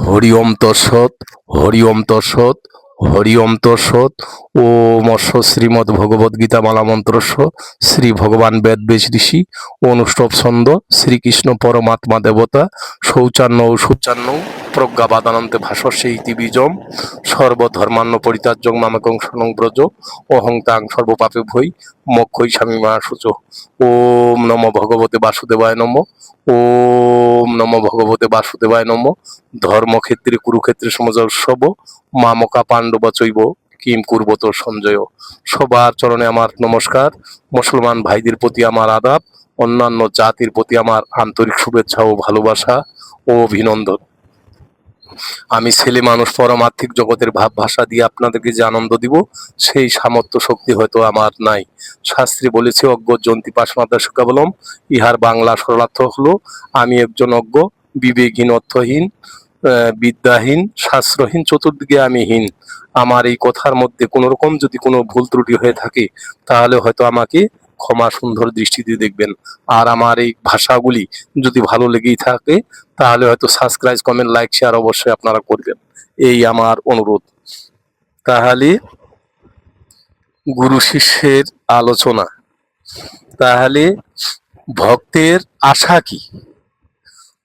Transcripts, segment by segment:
হরি ওম তৎসৎ হরি ওম তৎসৎ হরি ওম তৎসৎ। ও মৎস্য শ্রীমদ্ ভগবদ গীতা মালা মন্ত্রস্য, শ্রী ভগবান বেদবেশ ঋষি অনুষ্ঠব ছন্দ, শ্রীকৃষ্ণ পরমাত্মা দেবতা, শৌচান্ন ও সূচান্ন বাদানন্তে ভাষস্যে ইতি বীজম, সর্বধর্মান্ন পরিত্যাজ্যং মামেকং শরণং ব্রজ অহং তাং সর্বপাপে ভৈ মক্ষৈ স্বামী মা সূচ ওম নম ভগবতে বাসুদেবায় নম। ওম নম ভগবতে বাসুদেবায় নম। ধর্মক্ষেত্রে, কুরুক্ষেত্রে সমজস্বব মামকা পাণ্ডব চৈব, কিম কুর্বত সঞ্জয়। সবার চরণে আমার নমস্কার। মুসলমান ভাইদের প্রতি আমার আদাব। অন্যান্য জাতির প্রতি আমার আন্তরিক শুভেচ্ছা ও ভালোবাসা ও অভিনন্দন। আমি ছেলে মানুষ, পরমার্থিক জগতের ভাব ভাষা দিয়ে আপনাদেরকে যে আনন্দ দিব, সেই সামর্থ্য শক্তি হয়তো আমার নাই। শাস্ত্রী বলেছে, অজ্ঞ জন্তি পাশমাতা সুকাবলম ইহার বাংলা সরলার্থ হলো, আমি একজন অজ্ঞ, বিবেকহীন, অর্থহীন বিদ্যাহীন, শাস্ত্রহীন, চতুর্দিকে আমি হীন। আমার এই কথার মধ্যে কোনো রকম যদি কোনো ভুল ত্রুটি হয়ে থাকে, তাহলে হয়তো আমাকে ক্ষমা সুন্দর দৃষ্টিতে দেখবেন। আর আমার এই ভাষাগুলি যদি ভালো লেগেই থাকে, তাহলে হয়তো সাবস্ক্রাইব কমেন্ট লাইক শেয়ার অবশ্যই আপনারা করবেন। এই আমার অনুরোধ। তাহলে গুরু শিষ্যের আলোচনা। তাহলে ভক্তের আশা কি?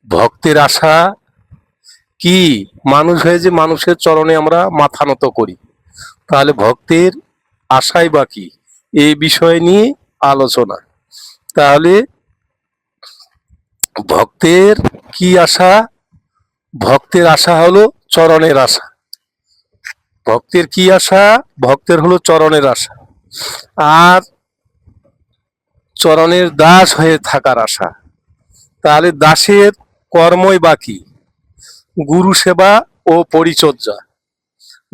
ভক্তের আশা কি? মানুষ হয়ে যে মানুষের চরণে আমরা মাথা নত করি। তাহলে ভক্তের আশাই বা কি? এই বিষয় নিয়ে আলোচনা। তাহলে ভক্তের কি আশা? ভক্তের আশা হলো চরণের আশা। ভক্তের কি আশা? ভক্তের হলো চরণের আশা। আর চরণের দাস হয়ে থাকার আশা। তাহলে দাসের কর্মই বাকি গুরু সেবা ও পরিচর্যা।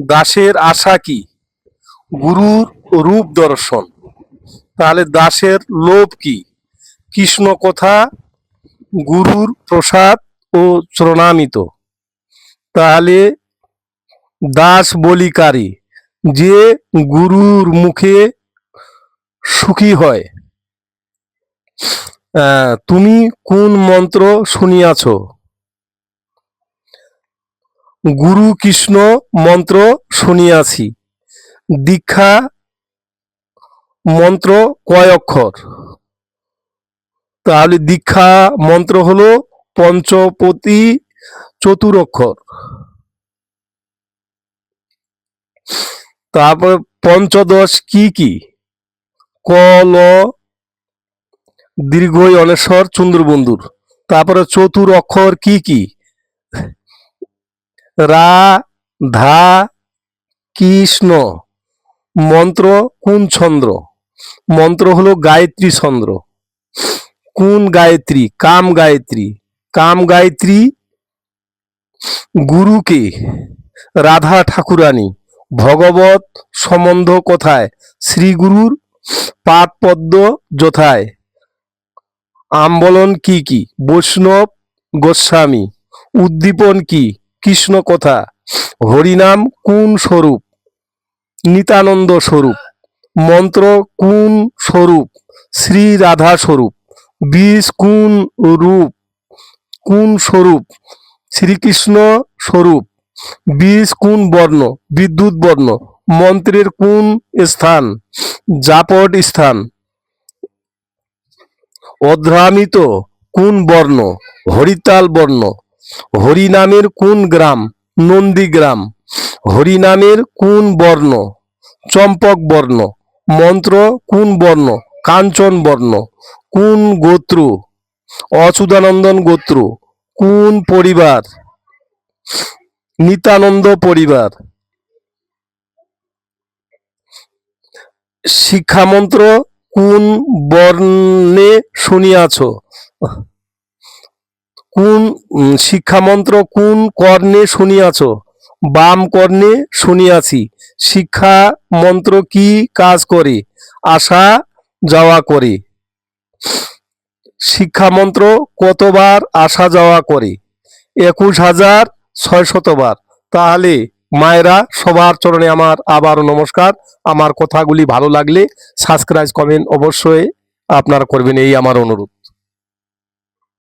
দাসের আশা কি? গুরুর রূপ দর্শন। তাহলে দাসের লোভ কি? কৃষ্ণ কথা, গুরুর প্রসাদ ও চরণামিত। তাহলে দাস বলিকারী, যে গুরুর মুখে সুখী হয় তুমি কোন মন্ত্র শুনিয়াছ? গুরু কৃষ্ণ মন্ত্র শুনিয়াছি। দীক্ষা মন্ত্র কয় অক্ষর? তাহলে দীক্ষা মন্ত্র হলো পঞ্চপতি চতুর অক্ষর। তারপর পঞ্চদশ কি কি? ক, ল দীর্ঘই অনেশ্বর চন্দ্রবন্ধুর তারপরে চতুর অক্ষর কি কি? রা, ধা, কৃষ্ণ। মন্ত্র কোন ছন্দ্র মন্ত্র হলো গায়ত্রী ছন্দ্র। কোন গায়ত্রী? কাম গায়ত্রী। কাম গায়ত্রী গুরুকে, রাধা ঠাকুরানী, ভগবত সম্বন্ধ কোথায়? শ্রীগুরুর পাঠ পদ্ম যথায়। আম্বলন কি কি? বৈষ্ণব গোস্বামী। উদ্দীপন কি? কৃষ্ণ কথা। হরিনাম কোন স্বরূপ? নিতানন্দ স্বরূপ। মন্ত্র কোন স্বরূপ, শ্রী রাধা স্বরূপ, বীজ কোন রূপ, কোন স্বরূপ, শ্রীকৃষ্ণ স্বরূপ, বীজ কোন বর্ণ, বিদ্যুৎ বর্ণ, মন্ত্রের কোন স্থান জাপট স্থান অধ্রামিত কোন বর্ণ, হরিতাল বর্ণ, হরিনামের কোন গ্রাম, নন্দীগ্রাম, হরিনামের কোন বর্ণ, চম্পক বর্ণ মন্ত্র কোন বর্ণ? কাঞ্চন বর্ণ। কোন গোত্র? অচ্যুতানন্দন গোত্র। কোন পরিবার? নিতানন্দ পরিবার। শিক্ষামন্ত্র কোন বর্ণে শুনিয়াছ? কোন শিক্ষামন্ত্র কোন কর্ণে শুনিয়াছ? বাম কর্ণে শুনিয়াছি। শিক্ষা মন্ত্র কি কাজ করে? আসা যাওয়া করে। শিক্ষামন্ত্র কতবার আসা যাওয়া করে? একুশ হাজার ছয় শতবার তাহলে মায়েরা সবার চরণে আমার আবারও নমস্কার। আমার কথাগুলি ভালো লাগলে সাবস্ক্রাইব কমেন্ট অবশ্যই আপনারা করবেন, এই আমার অনুরোধ।